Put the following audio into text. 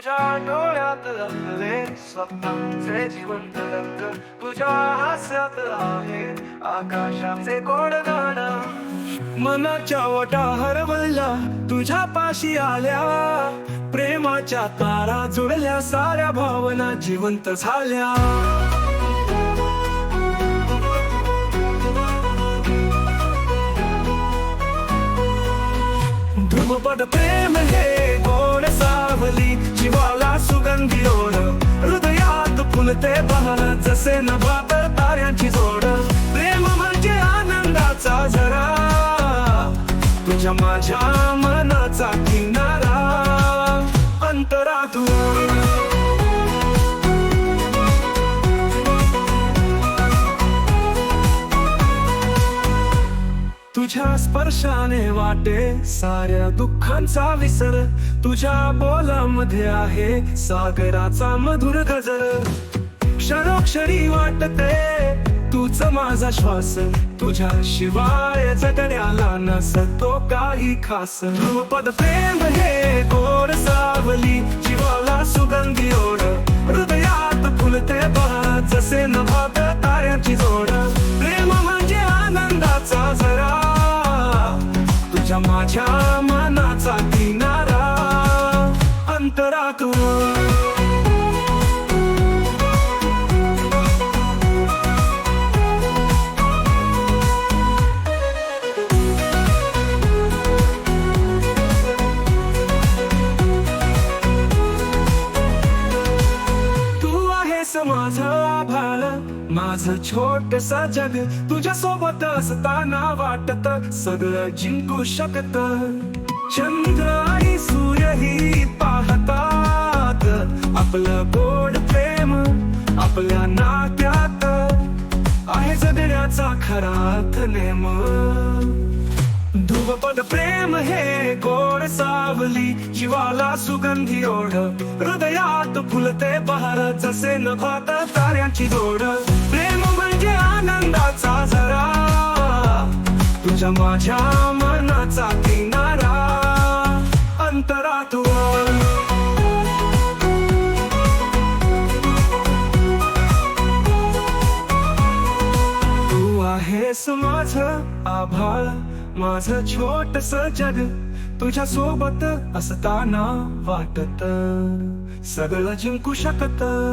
तुझ्या डोळ्यात रंगले स्वप्नांचे जिवंत रंग तुझ्या हास्यात आहे आकाशाचे गोड गाणं मनाच्या वटा हरवल्या तुझ्या पाशी आल्या. प्रेमाच्या तारा जुळल्या साऱ्या भावना जिवंत झाल्या. ध्रुवपद प्रेम हे हृदयात फुलते बहर जसे नभात ताऱ्यांची जोड. प्रेम म्हणजे आनंदाचा झरा. तुझ्या माझ्या मनाचा किनारा. अंतरातून. तुझ्या स्पर्शाने वाटे साऱ्या दुःखांचा विसर. तुझ्या बोलामध्ये आहे सागराचा मधुर गजर. क्षणोक्षणी वाटते. तूच माझा श्वास तुझ्या शिवाय जगण्याला नसतो काही खास. रूपद प्रेम हे गोड सावली जीवाला सुगंधी ओढ. हृदयात फुलते बहा जसे नभात ताऱ्याची जोड. प्रेम म्हणजे आनंदाचा झरा तुझ्या माझ्या मनाचा किनारा. अंतरातून. माझं आभाळ माझं छोटस जग तुझ्या सोबत असताना वाटत सगळं जिंकू शकत. चंद्र आणि सूर्यही पाहतात आपलं गोड प्रेम आपल्या नात्यात. आहे जगण्याचा खरा अर्थ नेम ध्रुवपद प्रेम हे गोड सावली जीवाला सुगंधी ओढ. हृदयात फुलते बहार जसे नभात ताऱ्यांची जोड. प्रेम म्हणजे आनंदाचा झरा तुझ्या माझ्या मनाचा आहेस माझ आभाळ माझ छोटस जग तुझ्या सोबत असताना वाटत. सगळं जिंकू शकत.